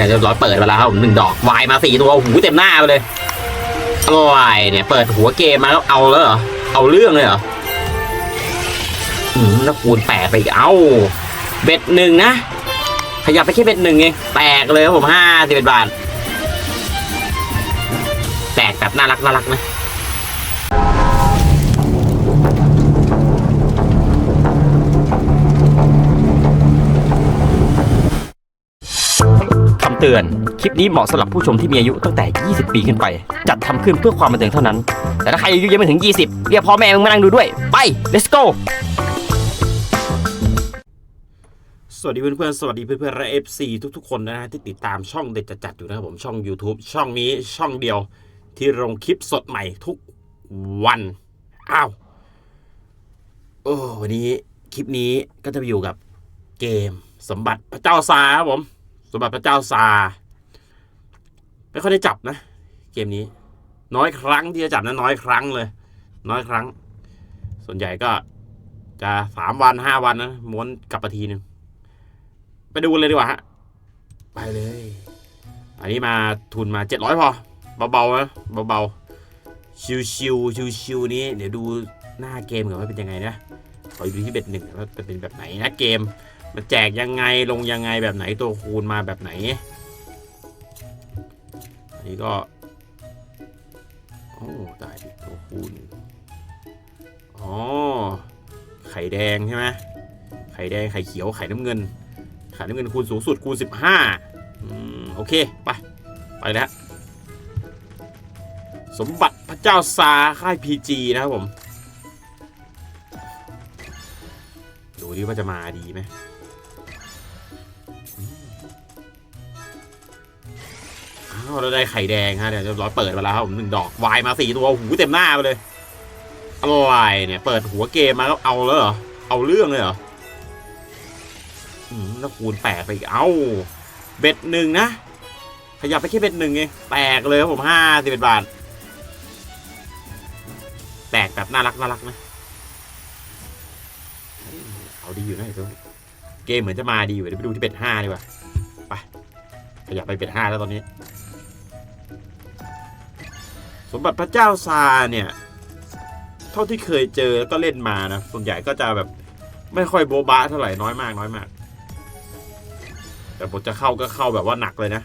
เนี่ยเรียบร้อยเปิดมาแล้วครับผมหนึ่งดอกวายมาสี่ตัวหูเต็มหน้าไปเลยอร่อยเนี่ยเปิดหัวเกมมาแล้วเอาแล้วเหรอเอาเรื่องเลยเหรออืมแล้วคูณแปดไปอีกเอ้าเบ็ดหนึ่งนะขยับไปแค่เบ็ดหนึ่งเองแตกเลยครับผมห้าสิบเอ็ดบาทแตกแบบน่ารักน่ารักนะ เตือน คลิปนี้เหมาะสำหรับผู้ชมที่มีอายุตั้งแต่ 20 ปีขึ้นไป จัดทำขึ้นเพื่อความบันเทิงเท่านั้น แต่ถ้าใครอายุยังไม่ถึง 20 เรียกพ่อแม่มึงมานั่งดูด้วย ไป let's go สวัสดีเพื่อนๆสวัสดีเพื่อนๆและ FC ทุก ๆ คนนะฮะที่ติดตามช่องเด็ดจัดๆอยู่นะครับผมช่อง YouTube ช่องนี้ช่องเดียว ที่ลงคลิปสดใหม่ทุกวันอ้าวโอ้วันนี้คลิปนี้ก็จะไปอยู่กับเกมสมบัติพระเจ้าซาครับผม สมบัติพระเจ้าซา ไม่ค่อยได้จับนะ เกมนี้ น้อยครั้งที่จะจับนะน้อยครั้งเลย น้อยครั้ง ส่วนใหญ่ก็จะสามวันห้าวันนะม้วนกลับมาทีหนึ่งไปดูเลยดีกว่าฮะไปเลย อันนี้มาทุนมาเจ็ดร้อยพอเบาๆนะเบาๆชิวๆชิวๆนี้ เดี๋ยวดูหน้าเกมก่อนว่าเป็นยังไงนะขอดูที่เบ็ดหนึ่งว่าเป็นแบบไหนนะเกม มันแจกยังไงลงยังไงแบบไหนตัวคูณมาแบบไหน อันนี้ก็โอ้ตายดิตัวคูณอ๋อไข่แดงใช่ไหมไข่แดงไข่เขียวไข่น้ำเงินไข่น้ำเงินคูณสูงสุดคูณ 15อืมโอเคไปไปแล้วสมบัติพระเจ้าซาค่ายพีจีนะครับผมดูดิว่าจะมาดีไหม เราได้ไข่แดงฮะเดี๋ยวเรียบร้อยเปิดมาแล้วครับผมหนึ่งดอกวายมาสี่ตัวหูเต็มหน้าไปเลยอะไรเนี่ยเปิดหัวเกมมาแล้วเอาแล้วเหรอเอาเรื่องเลยเหรออืมแล้วคูณแปดไปอีกเอ้าเบ็ดหนึ่งนะขยับไปแค่เบ็ดหนึ่งเองแตกเลยครับผมห้าสิบเอ็ดบาทแตกแบบน่ารักน่ารักนะเอาดีอยู่นะไอ้ตัวเกมเหมือนจะมาดีอยู่เดี๋ยวไปดูที่เบ็ดห้าดีกว่าไปขยับไปเบ็ดห้าแล้วตอนนี้ สมบัติพระเจ้าซาเนี่ย เท่าที่เคยเจอแล้วก็เล่นมานะส่วนใหญ่ก็จะแบบไม่ค่อยโบบะเท่าไหร่น้อยมากน้อยมาก แต่บทจะเข้าก็เข้าแบบว่าหนักเลยนะ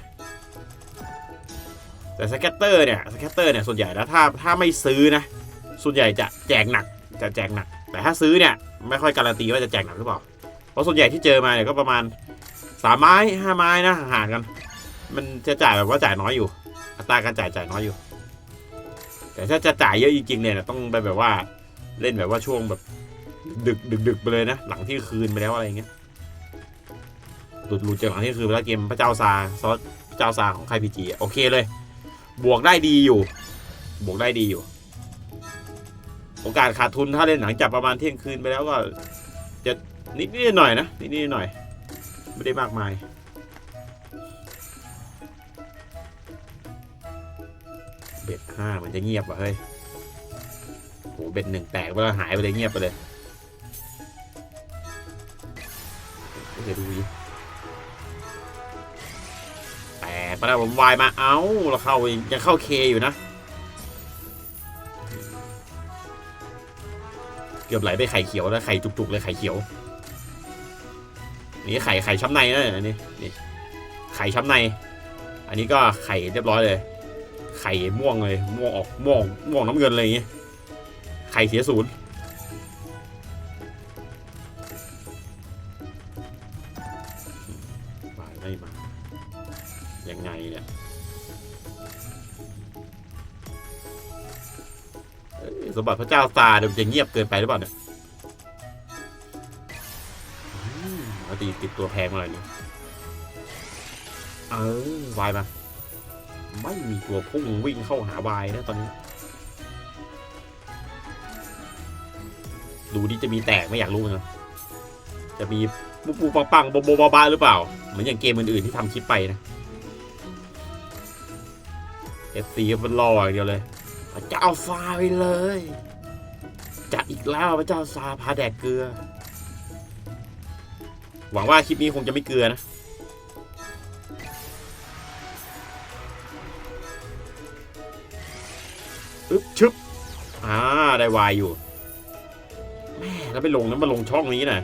แต่สแกตเตอร์เนี่ยสแกตเตอร์เนี่ยส่วนใหญ่แล้วถ้าถ้าไม่ซื้อนะ ส่วนใหญ่จะแจกหนักจะแจกหนัก แต่ถ้าซื้อเนี่ยไม่ค่อยการันตีว่าจะแจกหนักหรือเปล่า เพราะส่วนใหญ่ที่เจอมาเนี่ยก็ประมาณสามไม้ห้าไม้นะห่างกัน มันจะจ่ายแบบว่าจ่ายน้อยอยู่ อัตราการจ่ายจ่ายน้อยอยู่ แต่ถ้าจะจ่ายเยอะจริงๆเนี่ยต้องไปแบบว่าเล่นแบบว่าช่วงแบบ ดึกดึกดึกไปเลยนะ หลังที่คืนไปแล้วอะไรเงี้ยหลุดหลุดจากหลังที่คืนไปแล้วเกมพระเจ้าซาซอสพระเจ้าซาของใครพีจีโอเคเลย บวกได้ดีอยู่ บวกได้ดีอยู่ โอกาสขาดทุนถ้าเล่นหลังจากประมาณเที่ยงคืนไปแล้วก็จะนิดนิดหน่อยนะนิดนิดหน่อย ไม่ได้มากมาย เบ็ดห้ามันจะเงียบว่ะเฮ้ยโหเบ็ดหนึ่งแตกไปแล้วหายไปเลยเงียบไปเลยเดี๋ยวดูดิแตกไปแล้วผมวายมาเอ้าเราเข้ายังเข้าเคอยู่นะ เกือบไหลไปไข่เขียวแล้วไข่จุกๆเลยไข่เขียว นี่ไข่ไข่ช้ำในนะอันนี้นี่ไข่ช้ำใน อันนี้ก็ไข่เรียบร้อยเลย ข่ม่วงเลยม่วงออกม่วงม่วงน้ำเงินอะไรอย่างเงี้ยไข่เสียศูนย์มาไม่มายังไงเนี่ยสมบัติพระเจ้าตาเดี๋ยวจะเงียบเกินไปหรือเปล่าเนี่ยตีติดตัวแพงมาเลยนี่เออวายมา ไม่มีตัวพุ่งวิ่งเข้าหาวายนะตอนนี้ ดูดิจะมีแตกไม่อยากรู้นะจะมีปุ๊บปุ๊บปังปังบโบบาบาหรือเปล่า เหมือนอย่างเกมอื่นๆที่ทำคลิปไปนะเอฟซีมันรออย่างเดียวเลยพระเจ้าซาไปเลยจัดอีกแล้วพระเจ้าซาพาแดกเกลือ หวังว่าคลิปนี้คงจะไม่เกลือนะ ได้วายอยู่แม่แล้วไปลงนั้นมาลงช่องนี้น่ะ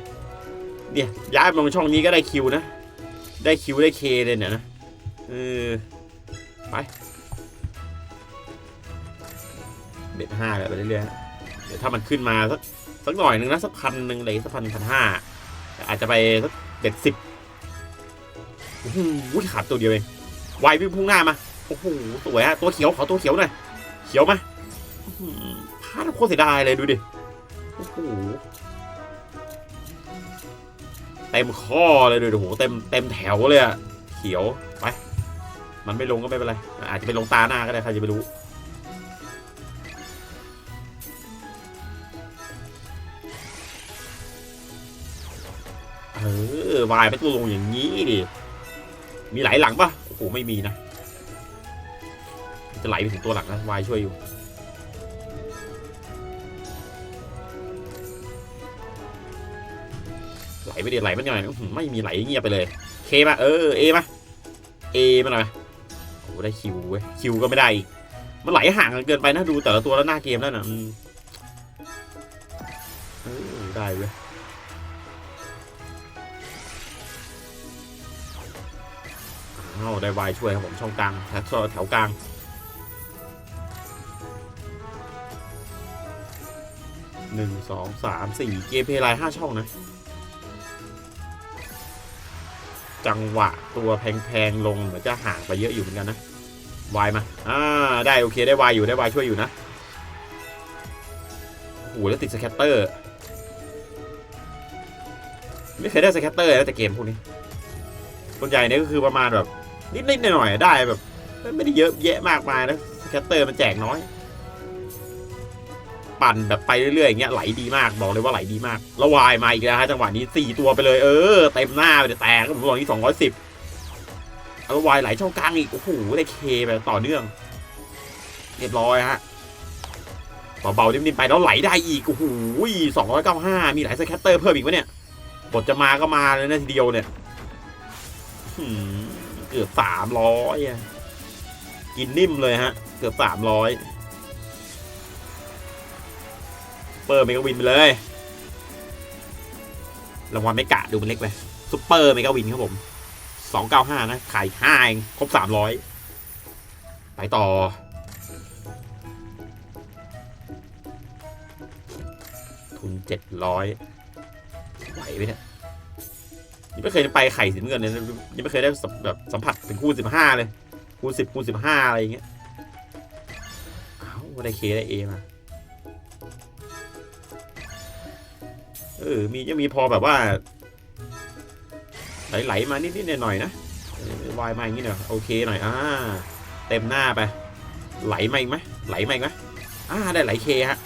เนี่ยย้ายมาลงช่องนี้ก็ได้คิวนะ ได้คิวได้เคเลยเนี่ยนะเออไปเบ็ดห้าเลยไปเรื่อยๆเดี๋ยวถ้ามันขึ้นมาสักสักหน่อยหนึ่งนะสักพันหนึ่งอะไรสักพันพันห้าอาจจะไปสักเบ็ดสิบโอ้โหขาดตัวเดียวเองวายวิ่งพุ่งหน้ามาโอ้โหสวยฮะตัวเขียวขอตัวเขียวหน่อยเขียวมาอื้อหือพลาดโคตรเสียดายเลยดูดิ โอ้โห เต็มข้อเลยดูดิโอ้โหเต็มเต็มแถวเลยอะเขียวไป มันไม่ลงก็ไม่เป็นไร อาจจะไปลงตาหน้าก็ได้ใครจะไปรู้เออวายไปตัวลงอย่างนี้ดิ มีไหลหลังปะโอ้โห ไม่มีนะ จะไหลไปถึงตัวหลังนะ วายช่วยอยู่ ไหลไปเดี๋ยวไหลมันหน่อยไม่มีไหลเงียบไปเลยเคมาเออเอมาเอมาหน่อยโอ้ได้คิวเว้ยคิวก็ไม่ได้มันไหลห่างกันเกินไปนะดูแต่ละตัวแล้วหน้าเกมแล้วนะเออได้เว้ยอ้าวได้วายช่วยครับผมช่องกลางแถวแถวกลางหนึ่งสองสามสี่เกมเพลย์ไลน์ห้าช่องนะ จังหวะตัวแพงๆลงเหมือนจะห่างไปเยอะอยู่เหมือนกันนะวายมาอ่าได้โอเคได้วายอยู่ได้วายช่วยอยู่นะโอ้โหแล้วติดสแคตเตอร์ ไม่เคยได้สแคตเตอร์นะแต่เกมพวกนี้ส่วนใหญ่เนี่ยก็คือประมาณแบบนิดๆหน่อยๆได้แบบ ไม่ได้เยอะแยะมากมายนะสแคตเตอร์มันแจกน้อย ปั่นแบบไปเรื่อยๆอย่างเงี้ยไหลดีมากบอกเลยว่าไหลดีมากแล้ววายมาอีกแล้วฮะจังหวะนี้สี่ตัวไปเลยเออเต็มหน้าไปแตกผมบอกนี่สองร้อยสิบแล้ววายไหลช่องกลางอีกโอ้โหได้เคไปต่อเนื่อง เรียบร้อยฮะเบาๆนิ่มๆไปแล้วไหลได้อีกโอ้โหสองร้อยเก้าห้ามีไหลสแคตเตอร์เพิ่มอีกวะเนี่ยบทจะมาก็มาเลยนะทีเดียวเนี่ยเกือบสามร้อยกินนิ่มเลยฮะ เกือบสามร้อย เปิดเมกาวินไปเลยรางวัลไม่กะดูมันเล็กไปซุปเปอร์เมกาวินครับผมสองเก้าห้านะ ขายห้าเองครบสามร้อยไปต่อ ทุนเจ็ดร้อยไหวไหมเนี่ยยังไม่เคยไปไข่สีเงินเลยยังไม่เคยได้แบบสัมผัสถึงคูณสิบห้าเลยคูณสิบคูณสิบห้าอะไรอย่างเงี้ยเอาได้เคได้เอมา เออ มียังมีพอแบบว่า ไหลๆมานิดๆหน่อยๆนะวายมาอย่างงี้เนาะโอเคหน่อยอ่าเต็มหน้าไป ไหลมาอีกไหมไหลมาอีกไหมอ่าได้ไหลเคฮะ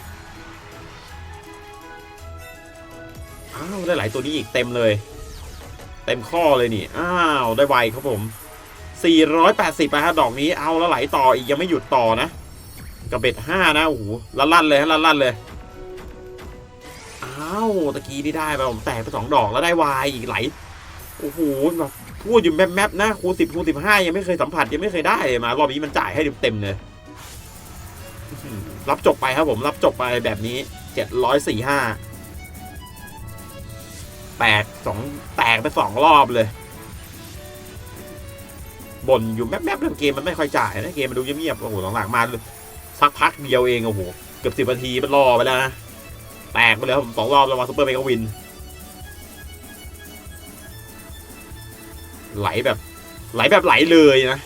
อ้าวได้ไหลตัวนี้อีกเต็มเลย เต็มข้อเลยนี่อ้าวได้ไวครับผม 480ไปฮะดอกนี้เอาแล้วไหลต่ออีกยังไม่หยุดต่อนะกับเบ็ดห้านะโอ้โหลั่นๆเลยฮะลั่นๆเลย ตะกี้นี่ได้ไปผมแตกไปสองดอกแล้วได้วายอีกไหลโอ้โหแบบพูดอยู่แมปๆนะคูสิบคูสิบห้ายังไม่เคยสัมผัสยังไม่เคยได้เลยมารอบนี้มันจ่ายให้เต็มเลยรับจบไปครับผมรับจบไปแบบนี้เจ็ดร้อยสี่ห้าแตกสองแตกไปสองรอบเลยบ่นอยู่แมบๆเรื่องเกมมันไม่ค่อยจ่ายนะเกมมันดูเงียบๆโอ้โหหลังๆมาสักพักเดียวเองโอ้โหเกือบสิบนาทีมันรอไปแล้วนะ แตกไปเลยครับสองรอบแล้วมาซูเปอร์เมกาวิน ไหลแบบ ไหลแบบไหลเลยนะ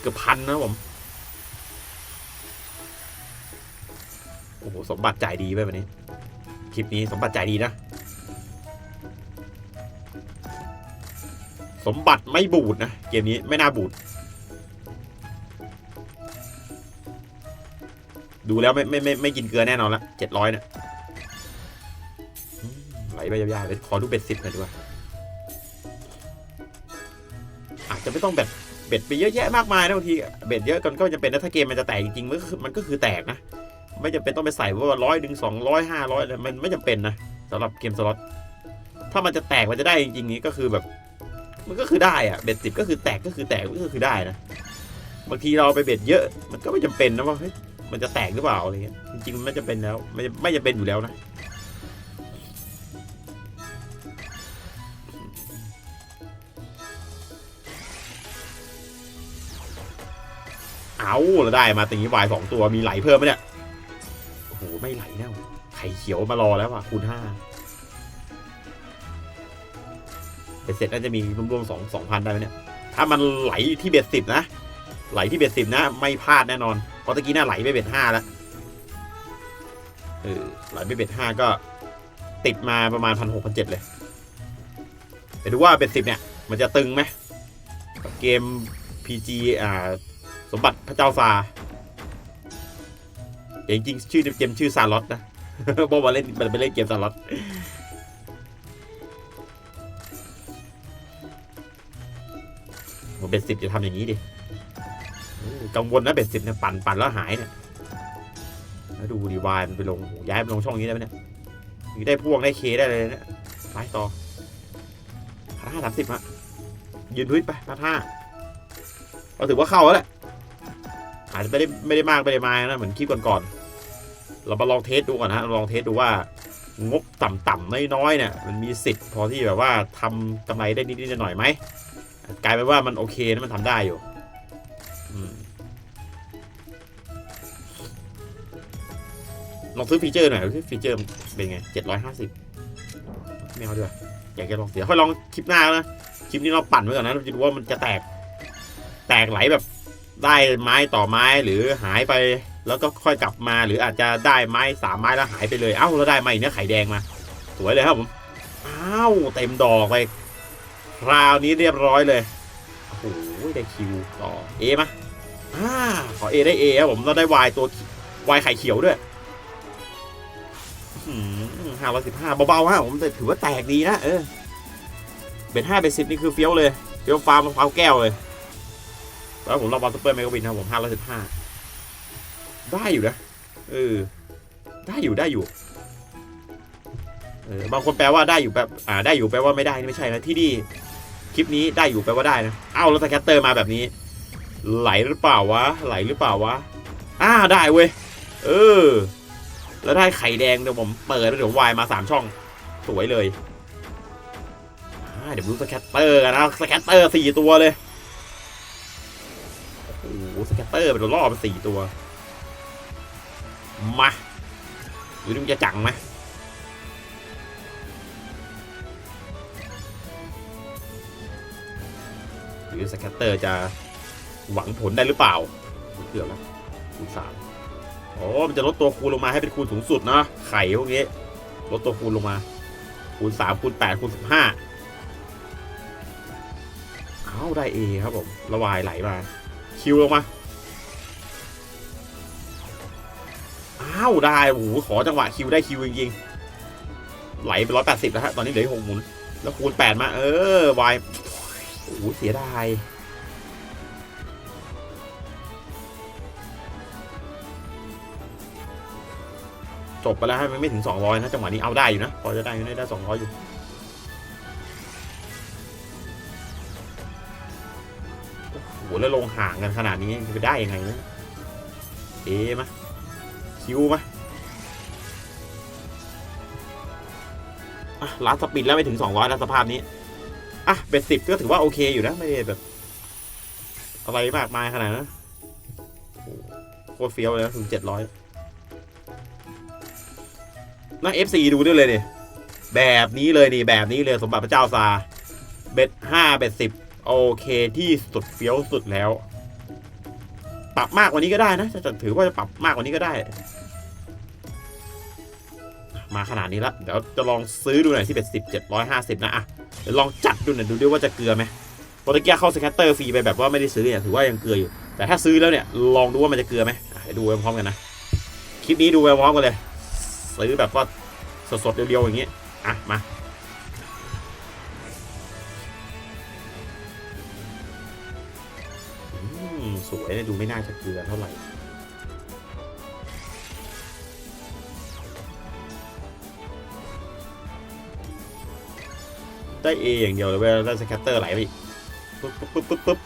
เกือบพันนะผม โอ้โห สมบัติจ่ายดีไปวันนี้ คลิปนี้สมบัติจ่ายดีนะ สมบัติไม่บูดนะ เกมนี้ไม่น่าบูดดูแล้วไม่ไม่ไม่ไม่กินเกลือแน่นอนละเจ็ดร้อยเนี่ย ไหลไปยาวๆเลยขอดูเบ็ดสิบหน่อยดีกว่าอาจจะไม่ต้องแบบเบ็ดไปเยอะแยะมากมายนะบางทีเบ็ดเยอะกันก็จะเป็นนะถ้าเกมมันจะแตกจริงๆมันก็คือมันก็คือแตกนะ ไม่จำเป็นต้องไปใส่ว่าร้อยดึงสองร้อยห้าร้อยอะไรมันไม่จำเป็นนะสำหรับเกมสล็อตถ้ามันจะแตกมันจะได้จริงๆนี้ก็คือแบบ มันก็คือได้อะเบ็ดสิบก็คือแตกก็คือแตกก็คือได้นะบางทีเราไปเบ็ดเยอะ มันก็ไม่จำเป็นนะว่าเฮ้ยมันจะแตกหรือเปล่าอะไรเงี้ยจริงๆมันไม่จะเป็นแล้วไม่ไม่จะเป็นอยู่แล้วนะ เอาแล้วได้มาตีวายสองตัวมีไหลเพิ่มไหมเนี่ยโอ้โหไม่ไหลแน่ไข่เขียวมารอแล้วว่ะคูณห้าเบ็ดเสร็จน่าจะมีรวมๆสองสองพันได้ไหมเนี่ย ถ้ามันไหลที่เบ็ดสิบนะ ไหลที่เบ็ดสิบนะ ไม่พลาดแน่นอน เพราะตะกี้น่าไหลไปเบ็ดห้าแล้วเออไหลไปเบ็ดห้าก็ติดมาประมาณพันหกพันเจ็ดเลยไปดูว่าเบ็ดสิบเนี่ย มันจะตึงไหมเกม PG อ่า สมบัติพระเจ้าซาแต่จริงชื่อเกมชื่อซาล็อตนะบอกว่าเล่นมันไปเล่นเกมซาล็อตเบ็ดสิบจะทำอย่างนี้ดิกังวลนะเบ็ดสิบเนี่ยปั่นปั่นแล้วหายเนี่ยแล้วดูดีวายมันไปลงย้ายมันลงช่องนี้ได้ไหมเนี่ยได้พ่วงได้เคได้เลยเนี่ยไปต่อพันห้าสามสิบฮะยืนพื้นไปพันห้าก็ถือว่าเข้าแล้วแหละ อาจจะไม่ได้ไม่ได้มากไม่ได้มากนะเหมือนคลิปก่อนๆเรามาลองเทสดูก่อนนะลองเทสดูว่างบต่ำๆน้อยๆเนี่ยมันมีสิทธิ์พอที่แบบว่าทำกำไรได้นิดๆหน่อยๆไหมกลายเป็นว่ามันโอเคนะมันทำได้อยู่อลองซื้อฟีเจอร์หน่อยดูฟีเจอร์เป็นไงเจ็ดร้อยห้าสิบไม่เอาดีกว่าอยากจะลองเสียค่อยลองคลิปหน้านะคลิปนี้เราปั่นไว้ก่อนนะเราจะดูว่ามันจะแตก แตกไหลแบบ ได้ไม้ต่อไม้หรือหายไป แล้วก็ค่อยกลับมา หรืออาจจะได้ไม้สามไม้แล้วหายไปเลยเอ้าแล้วได้มาอีกเนื้อไข่แดงมา สวยเลยครับผมอ้าวเต็มดอกเลยคราวนี้เรียบร้อยเลยโอ้โหได้คิวต่อเอมาอ่าขอเอได้เอครับผมแล้วได้วายตัววายไข่เขียวด้วยห้าร้อยสิบห้าเบาๆฮะผมแต่ถือว่าแตกดีนะเออเบ็ดห้าเบ็ดสิบนี่คือเฟี้ยวเลยเฟี้ยวฟ้ามะพร้าวแก้วเลย แล้วผมลอบอลซุปเปอร์เมกาวินนะครับผมห้าร้อยสิบห้าได้อยู่นะเออได้อยู่ได้อยู่เออบางคนแปลว่าได้อยู่แบบอ่าได้อยู่แปลว่าไม่ได้นี่ไม่ใช่นะที่นี่คลิปนี้ได้อยู่แปลว่าได้นะเอ้าแล้วสแคตเตอร์มาแบบนี้ ไหลหรือเปล่าวะไหลหรือเปล่าวะอ้าได้เว้ยเออ แล้วได้ไข่แดงเดี๋ยวผมเปิดแล้วเดี๋ยววายมาสามช่องสวยเลยเดี๋ยวดูสแคตเตอร์กันนะสแคตเตอร์สี่ตัวเลย แกตเตอร์เป็นล่อไปสี่ตัว มาหรือมันจะจังไหมหรือสแกตเตอร์จะหวังผลได้หรือเปล่าเกือบแล้วคูณสามโอ้มันจะลดตัวคูณลงมาให้เป็นคูณสูงสุดนะ ไข่พวกนี้ ลดตัวคูณลงมา คูณสามคูณแปดคูณสิบห้าเอาได้เอครับผม ระวายไหลมา คิวลงมา อ้าได้โอ้โหขอจังหวะคิวได้คิวจริงๆไหลไปร้อยแปดสิบแล้วฮะตอนนี้เหลือหกหมุน แล้วคูณแปดมา เออวายโอ้โหเสียดายจบไปแล้วฮะมันไม่ถึงสองร้อยนะจังหวะนี้เอาได้อยู่นะ พอจะได้อยู่ได้สองร้อยอยู่ โอ้โห แล้วลงห่างกันขนาดนี้จะไปได้ยังไงนะเอมา คิวมอะล้านสปินแล้วไม่ถึง200แล้วสภาพนี้ อะเบ็ดสิบก็ถือว่าโอเคอยู่นะ ไม่ได้แบบ อะไรมากมายขนาดนั้นโคตรเฟี้ยวเลยนะถึง700น่า FC ดูด้วยเลยนี่แบบนี้เลยนี่แบบนี้เลยสมบัติพระเจ้าซาเบ็ดห้าเบ็ดสิบโอเคที่สุดเฟี้ยวสุดแล้ว ปรับมากกว่านี้ก็ได้นะจะถือว่าจะปรับมากกว่านี้ก็ได้ มาขนาดนี้แล้วเดี๋ยวจะลองซื้อดูหน่อยที่เป็นสิบเจ็ดร้อยห้าสิบนะอะเดี๋ยวลองจัดดูหน่อยดูด้วยว่าจะเกลือไหมโปรตุเกียเข้าสแคตเตอร์ฟรีไปแบบว่าไม่ได้ซื้อเนี่ยถือว่ายังเกลืออยู่ แต่ถ้าซื้อแล้วเนี่ยลองดูว่ามันจะเกลือไหมเดี๋ยวดูไปพร้อมกันนะคลิปนี้ดูไปพร้อมกันเลยซื้อแบบว่าสดๆเรียวๆอย่างงี้อะมาสวยนะดูไม่น่าจะเกลือเท่าไหร่ ได้เอย่างเดียวเลยเวลาได้สแคตเตอร์ไหลไปอีกปุ๊บปุ๊บปุ๊บปุ๊บปุ๊บ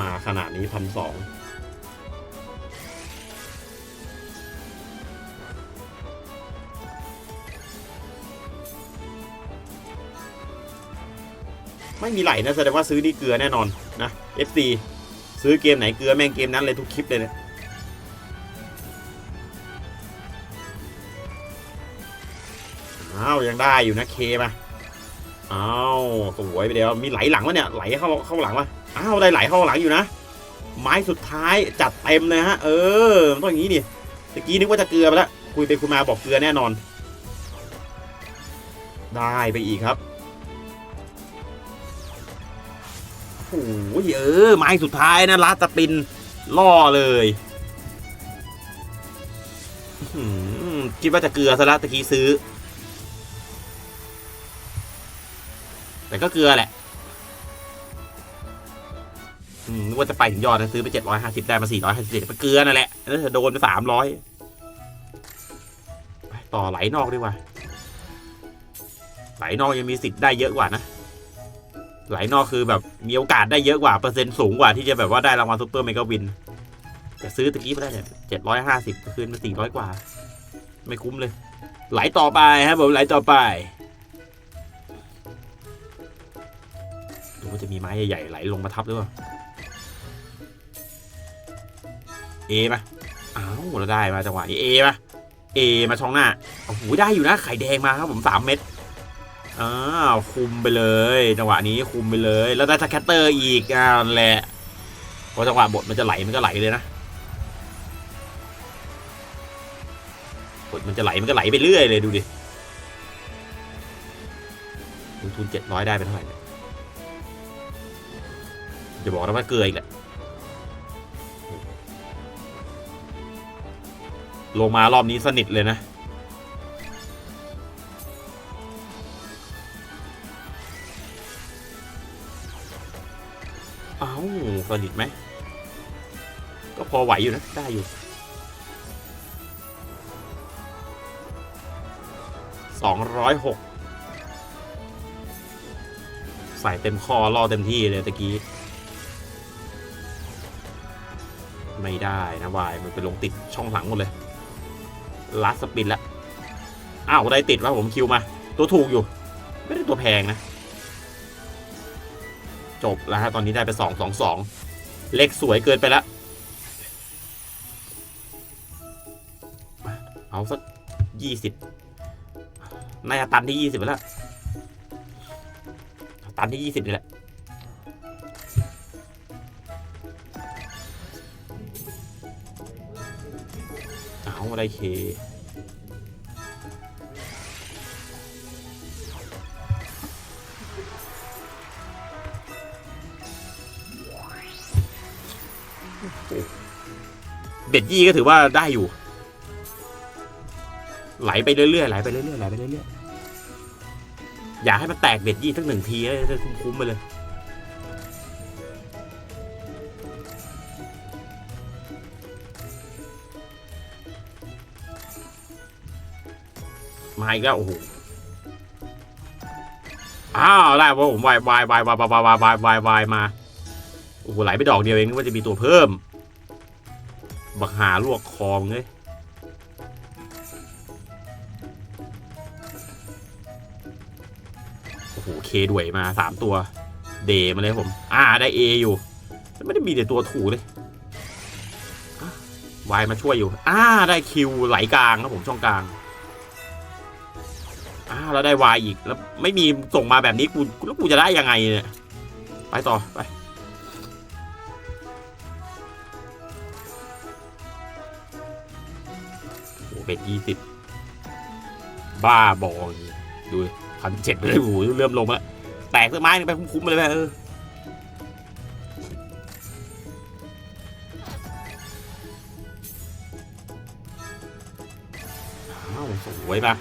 มาขนาดนี้พันสอง ไม่มีไหลนะแสดงว่าซื้อนี่เกลือแน่นอนนะ FC ซื้อเกมไหนเกลือแม่งเกมนั้นเลยทุกคลิปเลยเนี่ยอ้าวยังได้อยู่นะเคมาอ้าวสวยไปเดียวมีไหลหลังวะเนี่ยไหลเข้าเข้าหลังวะอ้าวได้ไหลเข้าหลังอยู่นะ ไม้สุดท้ายจัดเต็มเลยฮะ เออต้องอย่างนี้ดิตะกี้นึกว่าจะเกลือไปแล้วคุยไปคุยมาบอกเกลือแน่นอน ได้ไปอีกครับ โอ้ยเออไม้สุดท้ายนะลาสปินล่อเลยคิดว่าจะเกลือซะล้วตะกี้ซื้อ แต่ก็เกลือแหละอืมนึกว่าจะไปถึงยอดนะซื้อไปเจ็ดร้อยห้าสิบได้มาสี่ร้อยห้าสิบไปเกลือนั่นแหละแล้วเธอโดนไปสามร้อยต่อไหลนอกดีกว่าไหลนอกยังมีสิทธิ์ได้เยอะกว่านะ ไหลนอกคือแบบมีโอกาสได้เยอะกว่าเปอร์เซ็นต์สูงกว่าที่จะแบบว่าได้รางวัลซูเปอร์เมกาวิน แต่ซื้อตะกี้ไปได้เนี่ยเจ็ดร้อยห้าสิบคืนมาสี่ร้อยกว่า ไม่คุ้มเลย ไหลต่อไปครับผมไหลต่อไปดูว่าจะมีไม้ใหญ่ๆไหลลงมาทับหรือเปล่าเอมาอ้าวเราได้มาจังหวะนี้เอมาเอมาช่องหน้าโอ้โหได้อยู่นะไข่แดงมาครับผมสามเม็ด อ้าวคุมไปเลยจังหวะนี้คุมไปเลย แล้วได้สแคตเตอร์อีกอ่านั่นแหละพอจังหวะบทมันจะไหลมันก็ไหลเลยนะบทมันจะไหลมันก็ไหลไปเรื่อยเลยดูดิลงทุนเจ็ดร้อยได้เป็นเท่าไหร่เนี่ยจะบอกนะว่าเกลืออีกแหละลงมารอบนี้สนิทเลยนะ สนิทไหม ก็พอไหวอยู่นะ ได้อยู่สองร้อยหกใส่เต็มคอล่อเต็มที่เลยตะกี้ ไม่ได้นะวาย มันไปลงติดช่องหลังหมดเลยลัดสปินแล้ว อ้าว ได้ติดว่าผมคิวมา ตัวถูกอยู่ ไม่ได้ตัวแพงนะ จบแล้วฮะตอนนี้ได้ไปสองสองสองเล็กสวยเกินไปล้วเอาสักยี่สิบน่าจะตันที่ยี่สิบไปแล้วตันที่ยี่สิบนี่แหละเอาอะไรเค เบ็ดยี่ก็ถือว่าได้อยู่ ไหลไปเรื่อยๆไหลไปเรื่อยๆไหลไปเรื่อยๆอยากให้มันแตกเบ็ดยี่สักหนึ่งทีจะคุ้มๆไปเลยมาอีกแล้วโอ้โหอ้าวได้เพราะผมวายวายวายวายวายวายวายวายวายมา โอ้โหไหลไปดอกเดียวเองนึกว่าจะมีตัวเพิ่ม บักหาลวกคอมเลยโอ้โหเคด้วยมาสามตัว เดมาเลยผม อ่าได้เออยู่แต่ไม่ได้มีแต่ตัวถูเลยวายมาช่วยอยู่ อ่า ได้คิวไหลกลางครับผมช่องกลาง อ่า แล้วได้วายอีก แล้วไม่มีส่งมาแบบนี้กูแล้วกูจะได้ยังไงเนี่ย ไปต่อ ไป เป็นยี่สิบบ้าบอดูพันเจ็ดเลยโอ้โหเริ่มลงแล้วแตกสักไม้ไปคุ้มๆไปเลยแม่เออสวยปะ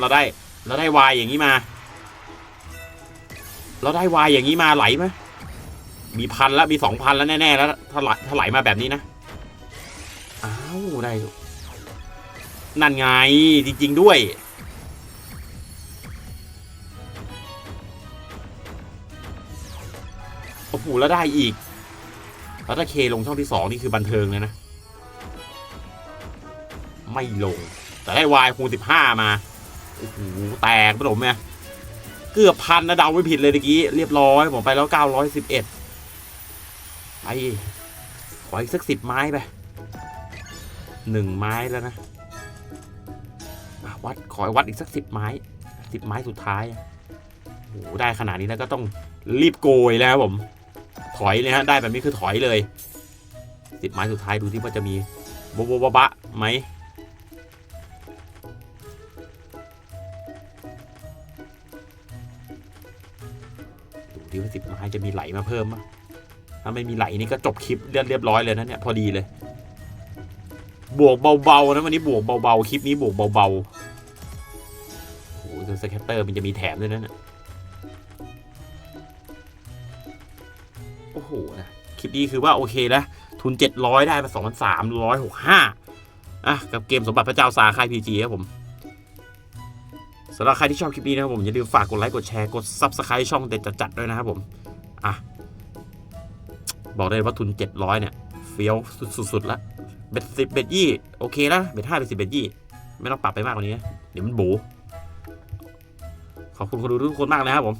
เราได้ เราได้วายอย่างนี้มา เราได้วายอย่างนี้มาไหลไหมมีพันแล้วมีสองพันแล้วแน่ๆแล้วถ้าไหลถ้าไหลมาแบบนี้นะ อ้ได้นั่นไงจริง ๆ ด้วย โอ้โหแล้วได้อีก แล้วถ้าเคลงช่องที่สองนี่คือบันเทิงเลยนะ ไม่ลง แต่ได้วายคูณสิบห้ามา โอ้โห แตกปะผมเนี่ยเกือบพันนะเดาไม่ผิดเลยเมื่อกี้ เรียบร้อย ผมไปแล้วเก้าร้อยสิบเอ็ดไป ขออีกสักสิบไม้ไป หนึ่งไม้แล้วนะวัดขอวัดอีกสักสิบไม้สิบไม้สุดท้ายโอ้โหได้ขนาดนี้แล้วก็ต้องรีบโกยแล้วผม ถอยเลยฮะได้แบบนี้คือถอยเลยสิบไม้สุดท้ายดูที่ว่าจะมีบบบะบะไหมดูที่ว่าสิบไม้จะมีไหลมาเพิ่มปะถ้าไม่มีไหลนี่ก็จบคลิปเรียบร้อยเลยนะเนี่ยพอดีเลย บวกเบาๆนะวันนี้บวกเบาๆคลิปนี้บวกเบาๆโอ้โหสแคตเตอร์มันจะมีแถมด้วยนะเนี่ยโอ้โหนะคลิปนี้คือว่าโอเคนะทุน 700 ได้มา2,365อะกับเกมสมบัติพระเจ้าซาคายพีจีครับผมสำหรับใครที่ชอบคลิปนี้นะครับผม อย่าลืมฝากกดไลค์กดแชร์กด Subscribe ช่องเด็ดจัดๆด้วยนะครับผม อะ บอกได้เลยว่าทุน 700 เนี่ย เฟี้ยวสุดๆแล้ว เบ็ดสิบเบ็ดยี่โอเคนะเบ็ดห้าเบ็ดสิบเบ็ดยี่ไม่ต้องปรับไปมากกว่านี้นะเดี๋ยวมันโบขอบคุณคนดูทุกคนมากนะครับผม